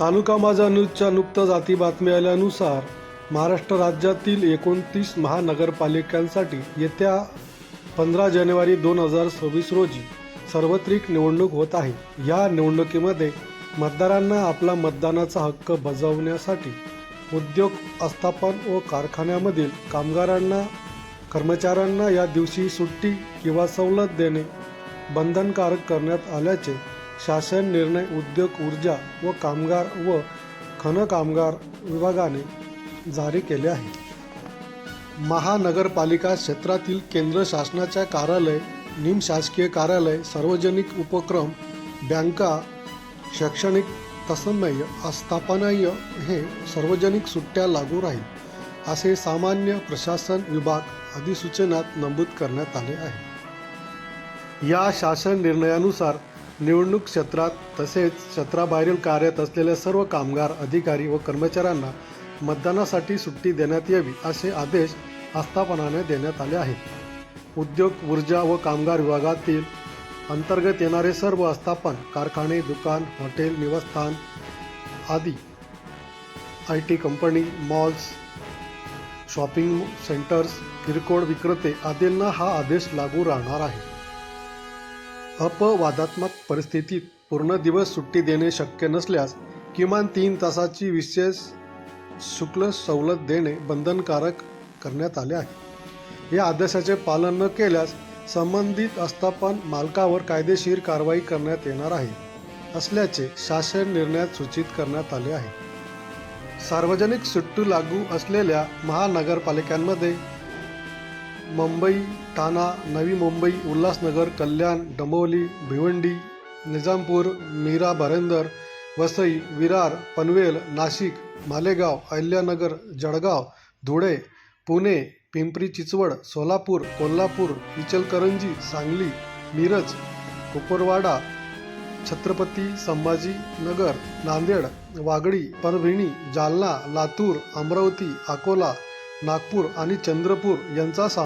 तालुका माझा न्यूजच्या नुकताच जाती बातमी आल्यानुसार महाराष्ट्र राज्यातील एकोणतीस महानगरपालिकांसाठी येत्या पंधरा जानेवारी दोन हजार सव्वीस रोजी सार्वत्रिक निवडणूक होत आहे. या निवडणुकीमध्ये मतदारांना आपला मतदानाचा हक्क बजावण्यासाठी उद्योग आस्थापन व कारखान्यामधील कामगारांना कर्मचाऱ्यांना या दिवशी सुट्टी किंवा सवलत देणे बंधनकारक करण्यात आल्याचे शासन निर्णय उद्योग ऊर्जा व कामगार व खन कामगार विभागाने जारी केले आहे. महानगरपालिका क्षेत्रातील केंद्र शासनाच्या कार्यालय निमशासकीय कार्यालय सार्वजनिक उपक्रम बँका शैक्षणिक तसमय आस्थापनाय हे सार्वजनिक सुट्ट्या लागू राहील असे सामान्य प्रशासन विभाग अधिसूचनात नमूद करण्यात आले आहे. या शासन निर्णयानुसार निवडणूक क्षेत्रात तसेच क्षेत्राबाहेरील कार्यरत असलेल्या सर्व कामगार अधिकारी व कर्मचाऱ्यांना मतदानासाठी सुट्टी देण्यात यावी असे आदेश आस्थापनाने देण्यात आले आहेत. उद्योग ऊर्जा व कामगार विभागातील अंतर्गत येणारे सर्व आस्थापन कारखाने दुकान हॉटेल निवासस्थान आदी I T company malls shopping centres किरकोळ विक्रेते आदींना हा आदेश लागू राहणार आहे. अपवादात्मक परिस्थितीत पूर्ण दिवस सुट्टी देणे शक्य नसल्यास किमान तीन तासाची विशेष शुल्क सवलत देणे बंधनकारक करण्यात आले आहे. या आदेशाचे पालन न केल्यास संबंधित आस्थापन मालकावर कायदेशीर कारवाई करण्यात येणार आहे असल्याचे शासन निर्णयात सूचित करण्यात आले आहे. सार्वजनिक सुट्टी लागू असलेल्या महानगरपालिकांमध्ये मुंबई ठाणा नवी मुंबई उल्हासनगर कल्याण डंबोली भिवंडी निजामपूर मीरा भरेंदर वसई विरार पनवेल नाशिक मालेगाव अहिल्यानगर जळगाव धुळे पुणे पिंपरी चिंचवड सोलापूर कोल्हापूर इचलकरंजी सांगली मिरज कुपरवाडा छत्रपती संभाजीनगर नांदेड वागडी परभणी जालना लातूर अमरावती अकोला नागपूर आणि चंद्रपूर यांचा सा